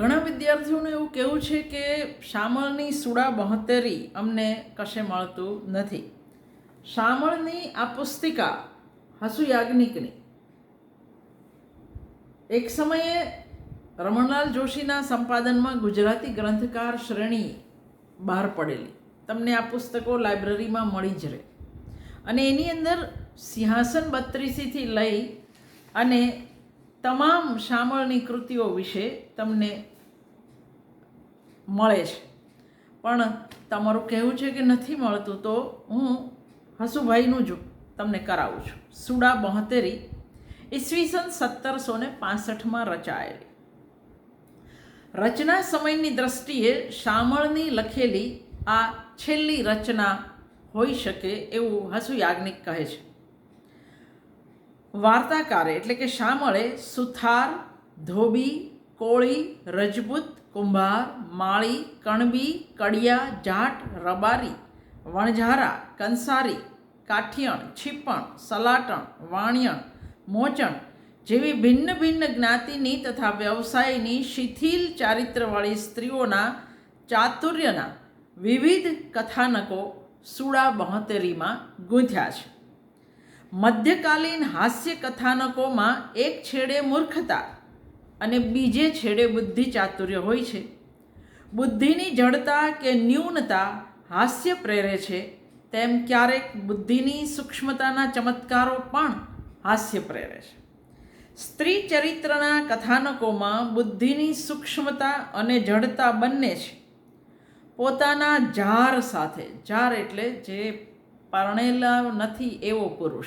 ઘણા વિદ્યાર્થીઓનું એવું કહેવું છે કે શામળની સુડા બહોતેરી અમને કશે મળતું નથી. શામળની આ પુસ્તિકા હસુ યાજ્ઞિકની. એક સમયે રમણલાલ જોશીના સંપાદનમાં ગુજરાતી ગ્રંથકાર શ્રેણી બહાર પડેલી. તમને આ પુસ્તકો લાઇબ્રેરીમાં મળી જ રહે. અને એની અંદર સિંહાસન બત્રીસીથી લઈ અને તમામ શામળની કૃતિઓ વિશે તમને મળે છે. પણ તમારું કહેવું છે કે નથી મળતું, તો હું હસુભાઈનું જ તમને કરાવું છું. સુડા બહોતેરી ઈસવીસન સત્તરસો ને પાસઠમાં રચાયેલી. રચના સમયની દ્રષ્ટિએ શામળની લખેલી આ છેલ્લી રચના હોઈ શકે એવું હસુ યાજ્ઞિક કહે છે. વાર્તાકારે એટલે કે શામળે સુથાર, ધોબી, કોળી, રજપૂત કુંભાર માળી, કણબી, કડિયા, જાટ, રબારી, વણઝારા, કંસારી, કાઠિયણ, છીપણ, સલાટણ, વાણિયણ, મોચણ જેવી ભિન્ન ભિન્ન જ્ઞાતિની તથા વ્યવસાયની શિથિલ ચારિત્રવાળી સ્ત્રીઓના ચાતુર્યના વિવિધ કથાનકો સુડા બહોતેરીમાં ગૂંથ્યા છે. મધ્યકાલીન હાસ્ય કથાનકોમાં એક છેડે મૂર્ખતા અને બીજે છેડે બુદ્ધિ ચાતુર્ય હોય છે. બુદ્ધિની જડતા કે ન્યૂનતા હાસ્ય પ્રેરે છે, તેમ ક્યારેક બુદ્ધિની સૂક્ષ્મતાના ચમત્કારો પણ હાસ્ય પ્રેરે છે. સ્ત્રી ચરિત્રના કથાનકોમાં બુદ્ધિની સૂક્ષ્મતા અને જડતા બંને છે. પોતાના જાર સાથે, જાર એટલે જે પરણેલા નથી એવો પુરુષ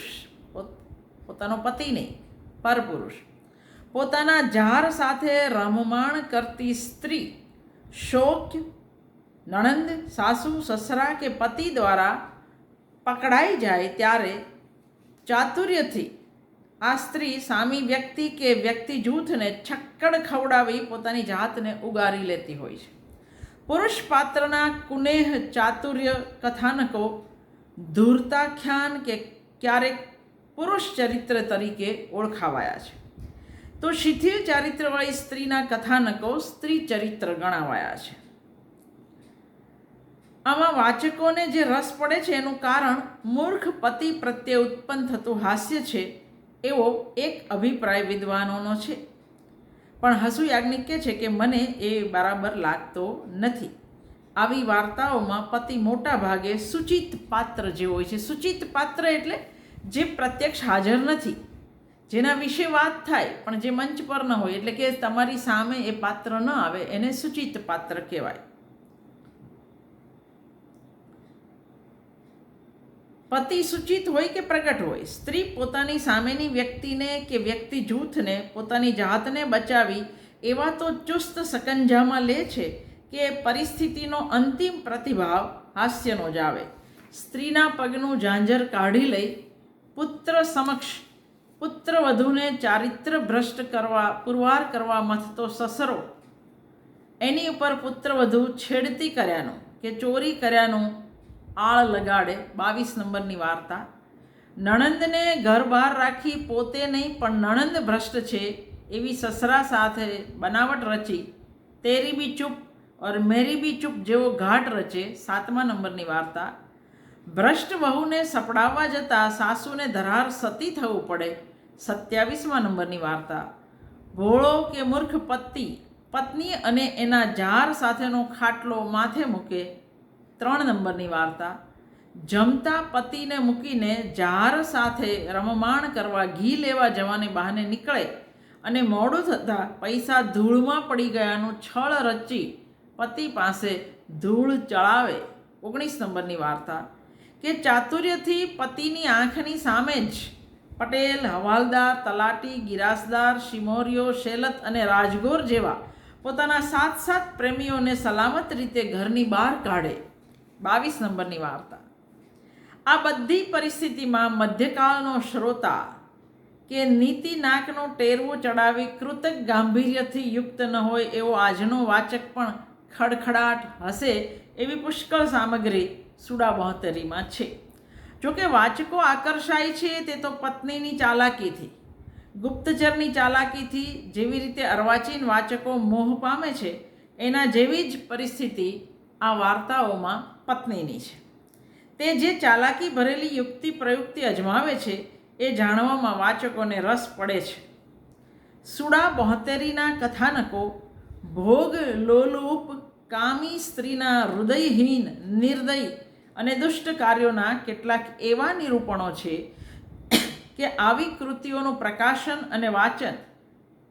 પોતાનો પતિ નહીં, પરપુરુષ. પોતાના જાર સાથે રમમાણ કરતી સ્ત્રી શોક, નણંદ, સાસુ, સસરા કે પતિ દ્વારા પકડાઈ જાય ત્યારે ચાતુર્યથી આ સ્ત્રી સામી વ્યક્તિ કે વ્યક્તિ જૂથને છક્કડ ખવડાવી પોતાની જાતને ઉગારી લેતી હોય છે. પુરુષ પાત્રના કુનેહ ચાતુર્ય કથાનકો ધૂર્તાખ્યાન કે ક્યારેક પુરુષ ચરિત્ર તરીકે ઓળખાવાયા છે. તો શિથિલ ચારિત્રવાળી સ્ત્રીના કથાનકો સ્ત્રી ચરિત્ર ગણાવાયા છે. આમાં વાચકોને જે રસ પડે છે એનું કારણ મૂર્ખ પતિ પ્રત્યે ઉત્પન્ન થતું હાસ્ય છે, એવો એક અભિપ્રાય વિદ્વાનોનો છે. પણ હસુ યાજ્ઞિક કહે છે કે મને એ બરાબર લાગતો નથી. આવી વાર્તાઓમાં પતિ મોટા ભાગે સૂચિત પાત્ર જે હોય છે. સૂચિત પાત્ર એટલે જે પ્રત્યક્ષ હાજર નથી. જેના વિશે વાત થાય, પણ જે મંચ પર ન હોય, એટલે કે તમારી સામે એ પાત્ર ન આવે, એને સૂચિત પાત્ર કહેવાય. પતિ સૂચિત હોય કે પ્રગટ હોય, સ્ત્રી પોતાની સામેની વ્યક્તિને કે વ્યક્તિ જૂથને, પોતાની જાતને બચાવી, એવા તો ચુસ્ત સકંજામાં લે છે કે પરિસ્થિતિનો અંતિમ પ્રતિભાવ હાસ્યનો જ આવે. સ્ત્રીના પગનું ઝાંઝર કાઢી લઈ પુત્ર સમક્ષ પુત્ર વધુને ચારિત્ર ભ્રષ્ટ કરવા, પુરવાર કરવા મથતો સસરો. એની ઉપર પુત્ર વધુ છેડતી કર્યાનું કે ચોરી કર્યાનું આળ લગાડે, બાવીસ નંબરની વાર્તા. નણંદને ઘર બહાર રાખી પોતે નહીં, પણ નણંદ ભ્રષ્ટ છે એવી સસરા સાથે બનાવટ રચી. તેરી બી ચૂપ ઓર મેરી બી ચૂપ જેવો ઘાટ રચે, સાતમા નંબરની વાર્તા. ભ્રષ્ટ વહુને સપડાવવા જતાં સાસુને ધરાર સતી થવું પડે. સત્યાવીસમા નંબરની વાર્તા. ભોળો કે મૂર્ખ પતિ, પત્ની અને એના જાર સાથેનો ખાટલો માથે મૂકે. ત્રણ નંબરની વાર્તા. જમતા પતિને મૂકીને જાર સાથે રમમાણ કરવા ઘી લેવા જવાને બહાને નીકળે અને મોડું થતાં પૈસા ધૂળમાં પડી ગયાનું છળ રચી પતિ પાસે ધૂળ ચડાવે. ઓગણીસ નંબરની વાર્તા. કે ચાતુર્યથી પતિની આંખની સામે જ પટેલ, હવાલદાર, તલાટી, ગિરાસદાર શિમોરિયો શેલત અને રાજગોર જેવા પોતાના સાત સાત પ્રેમીઓને સલામત રીતે ઘરની બહાર કાઢે. બાવીસ નંબરની વાર્તા. આ બધી પરિસ્થિતિમાં મધ્યકાળનો શ્રોતા કે નીતિ નાકનો ટેરવો ચડાવી કૃતક ગાંભીર્યથી યુક્ત ન હોય એવો આજનો વાચક પણ ખડખડાટ હશે એવી પુષ્કળ સામગ્રી સુડા બહોત્તરીમાં છે. જોકે વાચકો આકર્ષાય છે તે તો પત્નીની ચાલાકીથી. ગુપ્તચરની ચાલાકીથી જેવી રીતે અર્વાચીન વાચકો મોહ પામે છે, એના જેવી જ પરિસ્થિતિ આ વાર્તાઓમાં પત્નીની છે. તે જે ચાલાકી ભરેલી યુક્તિ પ્રયુક્તિ અજમાવે છે, એ જાણવામાં વાચકોને રસ પડે છે. સુડા બોહતેરીના કથાનકો, ભોગ લોલુપ કામી સ્ત્રીના હૃદયહીન નિર્દય અને દુષ્ટ કાર્યોના કેટલાક એવા નિરૂપણો છે કે આવી કૃતિઓનું પ્રકાશન અને વાંચન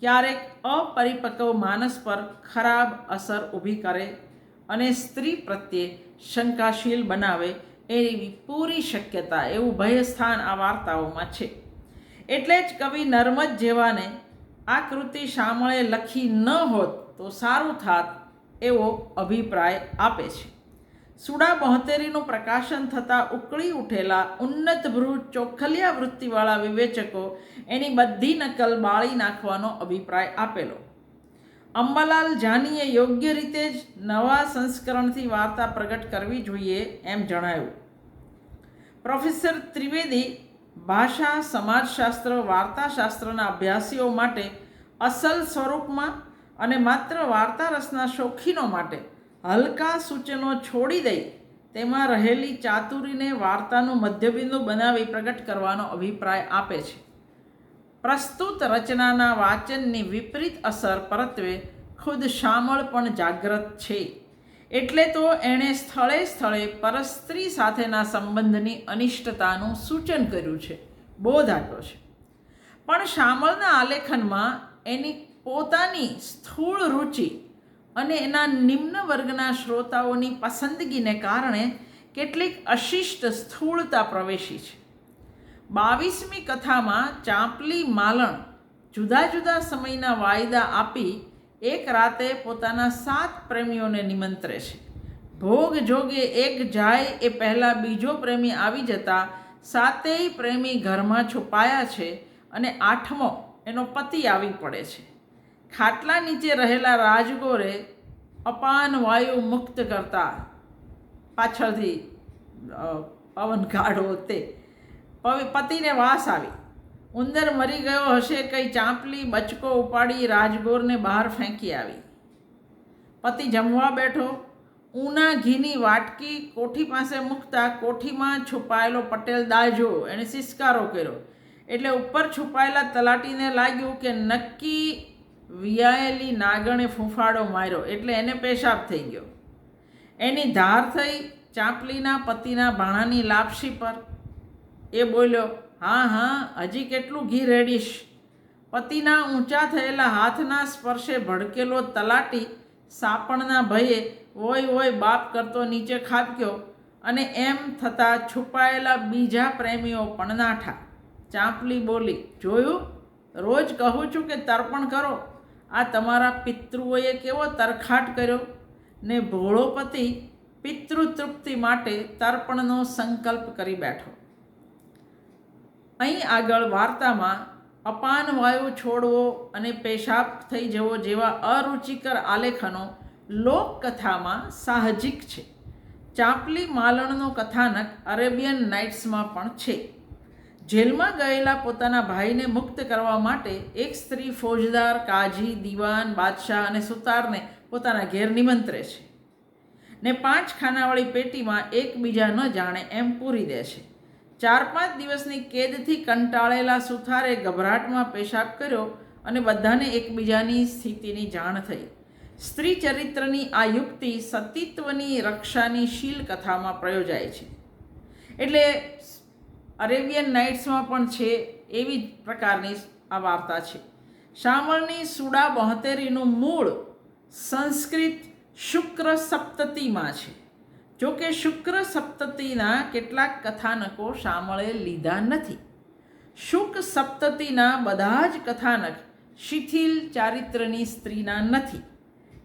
ક્યારેક અપરિપક્વ માનસ પર ખરાબ અસર ઊભી કરે અને સ્ત્રી પ્રત્યે શંકાશીલ બનાવે એવી પૂરી શક્યતા એવું ભયસ્થાન આ વાર્તાઓમાં છે. એટલે જ કવિ નર્મદ જેવાને આ કૃતિ શામળે લખી ન હોત તો સારું થાત એવો અભિપ્રાય આપે છે. સુડા બોહતેરીનું પ્રકાશન થતાં ઉકળી ઉઠેલા ઉન્નત ભ્રુ ચોખલિયા વૃત્તિવાળા વિવેચકો એની બધી નકલ બાળી નાખવાનો અભિપ્રાય આપેલો. અંબાલાલ જાનીએ યોગ્ય રીતે જ નવા સંસ્કરણથી વાર્તા પ્રગટ કરવી જોઈએ એમ જણાવ્યું પ્રોફેસર ત્રિવેદી ભાષા, સમાજશાસ્ત્ર, વાર્તાશાસ્ત્રના અભ્યાસીઓ માટે અસલ સ્વરૂપમાં અને માત્ર વાર્તા રસના શોખીનો માટે હલકા સૂચનો છોડી દઈ, તેમાં રહેલી ચાતુરીને વાર્તાનું મધ્યબિંદુ બનાવી પ્રગટ કરવાનો અભિપ્રાય આપે છે. પ્રસ્તુત રચનાના વાચનની વિપરીત અસર પરત્વે ખુદ શામળ પણ જાગ્રત છે. એટલે તો એણે સ્થળે સ્થળે પરસ્ત્રી સાથેના સંબંધની અનિષ્ટતાનું સૂચન કર્યું છે, બોધ આપ્યો છે. પણ શામળના આલેખનમાં એની પોતાની સ્થૂળ રુચિ અને એના નિમ્ન વર્ગના શ્રોતાઓની પસંદગીને કારણે કેટલીક અશિષ્ટ સ્થૂળતા પ્રવેશી છે. બાવીસમી કથામાં ચાંપલી માલણ જુદા જુદા સમયના વાયદા આપી એક રાતે પોતાના સાત પ્રેમીઓને નિમંત્રે છે. ભોગ જોગે એક જાય એ પહેલાં બીજો પ્રેમી આવી જતા સાતેય પ્રેમી ઘરમાં છુપાયા છે અને આઠમો એનો પતિ આવી પડે છે. ખાટલા નીચે રહેલા રાજગોરે અપાન વાયુ મુક્ત કરતા પાછળથી પવન કાઢો તે. પતિને વાસ આવી. ઉંદર મરી ગયો હશે કંઈ ચાંપલી, બચકો ઉપાડી રાજગોરને બહાર ફેંકી આવી. પતિ જમવા બેઠો. ઊના ઘીની વાટકી કોઠી પાસે મૂકતા કોઠીમાં છુપાયેલો પટેલ દાજો એણે સિસ્કારો કર્યો. એટલે ઉપર છુપાયેલા તલાટીને લાગ્યું કે નક્કી વિયાયેલી નાગણે ફૂંફાડો માર્યો એટલે એને પેશાબ થઈ ગયો. એની ધાર થઈ ચાંપલીના પતિના ભાણાની લાપસી પર. એ બોલ્યો, હા હા, હજી કેટલું ઘી રેડીશ. પતિના ઊંચા થયેલા હાથના સ્પર્શે ભડકેલો તલાટી સાપણના ભયે ઓય ઓય બાપ કરતો નીચે ખાબક્યો અને એમ થતાં છુપાયેલા બીજા પ્રેમીઓ પણ નાઠા ચાંપલી બોલી, જોયું? રોજ કહું છું કે તર્પણ કરો. આ તમારા પિતૃઓએ કેવો તરખાટ કર્યો ને ભોળો પતિ પિતૃતૃપ્તિ માટે તર્પણનો સંકલ્પ કરી બેઠો. અહીં આગળ વાર્તામાં અપાન વાયુ છોડવો અને પેશાબ થઈ જવો જેવા અરુચિકર આલેખનો લોકકથામાં સાહજિક છે. ચાપલી માલણનો કથાનક અરેબિયન નાઇટ્સમાં પણ છે. જેલમાં ગયેલા પોતાના ભાઈને મુક્ત કરવા માટે એક સ્ત્રી ફોજદાર, કાજી, દીવાન, બાદશાહ અને સુતારને પોતાના ઘેર નિમંત્રે છે ને પાંચ ખાનાવાળી પેટીમાં એકબીજા ન જાણે એમ પૂરી દે છે. ચાર પાંચ દિવસની કેદથી કંટાળેલા સુથારે ગભરાટમાં પેશાબ કર્યો અને બધાને એકબીજાની સ્થિતિની જાણ થઈ. સ્ત્રી ચરિત્રની આ યુક્તિ સતીત્વની રક્ષાની શીલ કથામાં પ્રયોજાય છે. એટલે અરેબિયન નાઇટ્સમાં પણ છે એવી જ પ્રકારની આ વાર્તા છે. શામળની સુડા બોહતેરીનું મૂળ સંસ્કૃત શુક્ર સપ્તતિમાં છે. જોકે શુક્ર સપ્તતિના કેટલાક કથાનકો શામળે લીધા નથી. શુક સપ્તતિના બધા જ કથાનક શિથિલ ચારિત્રની સ્ત્રીના નથી.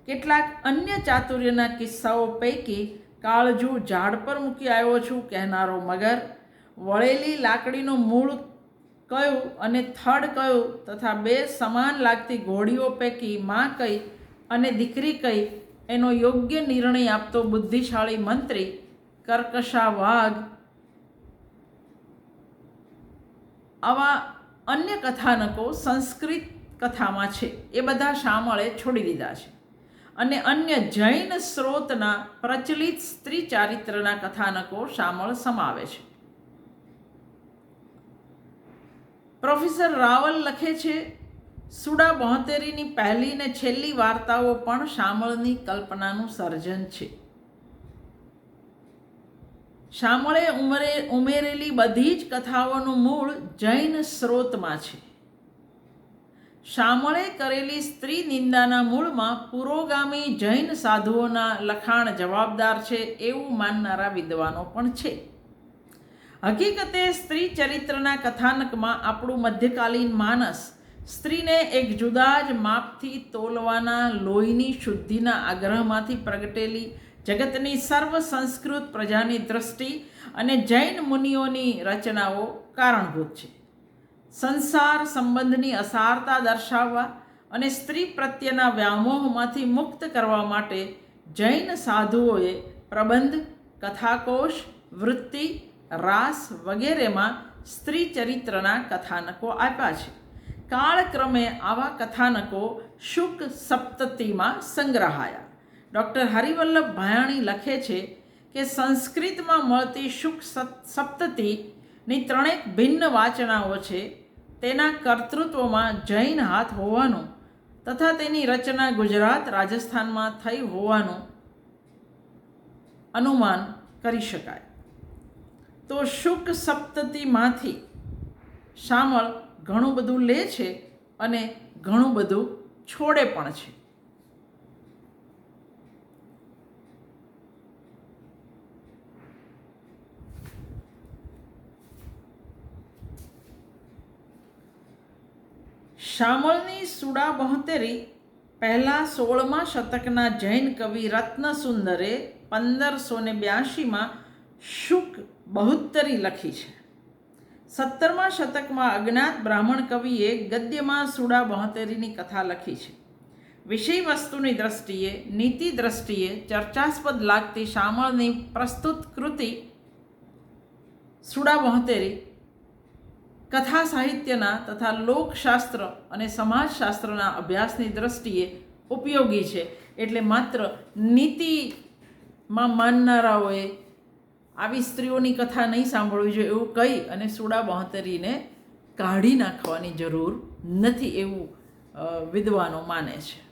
કેટલાક અન્ય ચાતુર્યના કિસ્સાઓ પૈકી કાળજુ ઝાડ પર મૂકી આવ્યો છું કહેનારો મગર વળેલી લાકડીનું મૂળ કયું અને થડ કયું તથા બે સમાન લાગતી ઘોડીઓ પૈકી માં કઈ અને દીકરી કઈ એનો યોગ્ય નિર્ણય આપતો બુદ્ધિશાળી મંત્રી કર્કશા વાઘ આવા અન્ય કથાનકો સંસ્કૃત કથામાં છે. એ બધા શામળે છોડી દીધા છે. અને અન્ય જૈન સ્ત્રોતના પ્રચલિત સ્ત્રી ચારિત્રના કથાનકો શામળ સમાવે છે. પ્રોફેસર રાવલ લખે છે, સુડા બોહતેરીની પહેલી ને છેલ્લી વાર્તાઓ પણ શામળની કલ્પનાનું સર્જન છે. શામળે ઉમરે, ઉમેરેલી બધી જ કથાઓનું મૂળ જૈન સ્રોતમાં છે. શામળે કરેલી સ્ત્રી નિંદાના મૂળમાં પુરોગામી જૈન સાધુઓના લખાણ જવાબદાર છે એવું માનનારા વિદ્વાનો પણ છે. હકીકતે સ્ત્રી ચરિત્રના કથાનકમાં આપણું મધ્યકાલીન માનસ સ્ત્રીને એક જુદા જ માપથી તોલવાના લોહીની શુદ્ધિના આગ્રહમાંથી પ્રગટેલી જગતની સર્વ સંસ્કૃત પ્રજાની દ્રષ્ટિ અને જૈન મુનિઓની રચનાઓ કારણભૂત છે. સંસાર સંબંધની અસારતા દર્શાવવા અને સ્ત્રી પ્રત્યેના વ્યામોહમાંથી મુક્ત કરવા માટે જૈન સાધુઓએ પ્રબંધ, કથાકોશ, વૃત્તિ રાસ વગેરેમાં સ્ત્રી ચરિત્રના કથાનકો આપ્યા છે. કાળક્રમે આવા કથાનકો શુક સપ્તતિમાં સંગ્રહાયા. ડૉક્ટર હરિવલ્લભ ભાયાણી લખે છે કે સંસ્કૃતમાં મળતી શુક સપ્તતિની ત્રણેક ભિન્ન વાચનાઓ છે તેના કર્તૃત્વમાં જૈન હાથ હોવાનું તથા તેની રચના ગુજરાત રાજસ્થાનમાં થઈ હોવાનું અનુમાન કરી શકાય. તો શુક સપ્તતિમાંથી શામળ ઘણું બધું લે છે અને ઘણું બધું છોડે પણ છે. શામળની સુડા બહોતેરી પહેલા સોળમા શતકના જૈન કવિ રત્નસુંદરે પંદરસો ને બ્યાસીમાં શુક બહુત્તરી લખી છે. સત્તરમા શતકમાં અજ્ઞાત બ્રાહ્મણ કવિએ ગદ્યમાં સુડા બહોતેરીની કથા લખી છે. વિષય વસ્તુની દ્રષ્ટિએ, નીતિ દ્રષ્ટિએ ચર્ચાસ્પદ લાગતી શામળની પ્રસ્તુત કૃતિ સુડા બહોતેરી કથા સાહિત્યના તથા લોકશાસ્ત્ર અને સમાજશાસ્ત્રના અભ્યાસની દ્રષ્ટિએ ઉપયોગી છે. એટલે માત્ર નીતિમાં માનનારાઓએ આવી સ્ત્રીઓની કથા નહીં સાંભળવી જોઈએ એવું કહી અને સુડા બહોતરીને કાઢી નાખવાની જરૂર નથી એવું વિદ્વાનો માને છે.